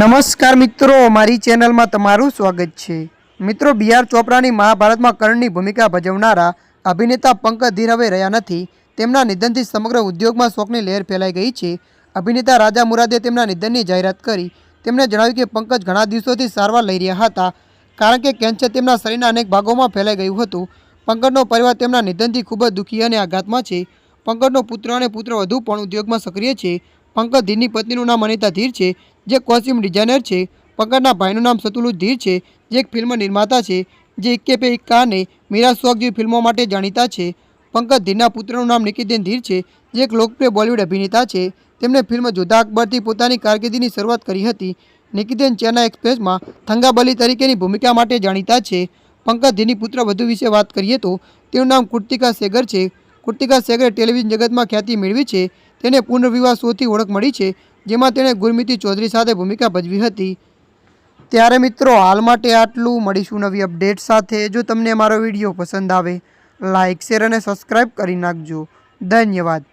નમસ્કાર મિત્રો, મારી ચેનલમાં તમારું સ્વાગત છે. મિત્રો, બી આર ચોપરાની મહાભારતમાં કર્ણની ભૂમિકા ભજવનારા અભિનેતા પંકજ ધીર હવે રહ્યા નથી. તેમના નિધનથી સમગ્ર ઉદ્યોગમાં શોકની લહેર ફેલાઈ ગઈ છે. અભિનેતા રાજા મુરાદે તેમના નિધનની જાહેરાત કરી. તેમણે જણાવ્યું કે પંકજ ઘણા દિવસોથી સારવાર લઈ રહ્યા હતા, કારણ કે કેન્સર તેમના શરીરના અનેક ભાગોમાં ફેલાઈ ગયું હતું. પંકજનો પરિવાર તેમના નિધનથી ખૂબ જ દુઃખી અને આઘાતમાં છે. પંકજનો પુત્ર અને પુત્ર વધુ પણ ઉદ્યોગમાં સક્રિય છે. પંકજ ધીરની પત્નીનું નામ અનિતા ધીર છે. જે કોસ્ટ્યુમ ડિઝાઇનર છે પંકજના ભાઈનું નામ સતુલુ ધીર છે, જે એક ફિલ્મ નિર્માતા છે, જે ઇક્કે પે ઇક્કા અને મીરા શોખ જેવી ફિલ્મો માટે જાણીતા છે. પંકજ ધીરના પુત્રનું નામ નિકિતેન ધીર છે, જે એક લોકપ્રિય બોલિવૂડ અભિનેતા છે. તેમણે ફિલ્મ જોધા અકબરથી પોતાની કારકિર્દીની શરૂઆત કરી હતી. નિકિતેન ચેના એક્સપ્રેસમાં થંગાબલી તરીકેની ભૂમિકા માટે જાણીતા છે. પંકજ ધીની પુત્ર વધુ વિશે વાત કરીએ તો, તેનું નામ કૃતિકા સેગર છે. કૃતિકા સેગરે ટેલિવિઝન જગતમાં ખ્યાતિ મેળવી છે. તેને પુનર્વિવાહ શોથી ઓળખ મળી છે. જેમાં તેણે ગુરમિતી ચૌધરી સાથે ભૂમિકા ભજવી હતી. ત્યારે મિત્રો, હાલ માટે આટલું. મળીશું નવી અપડેટ સાથે. જો તમને અમારો વીડિયો પસંદ આવે લાઇક શેર અને સબસ્ક્રાઈબ કરી નાખજો. ધન્યવાદ.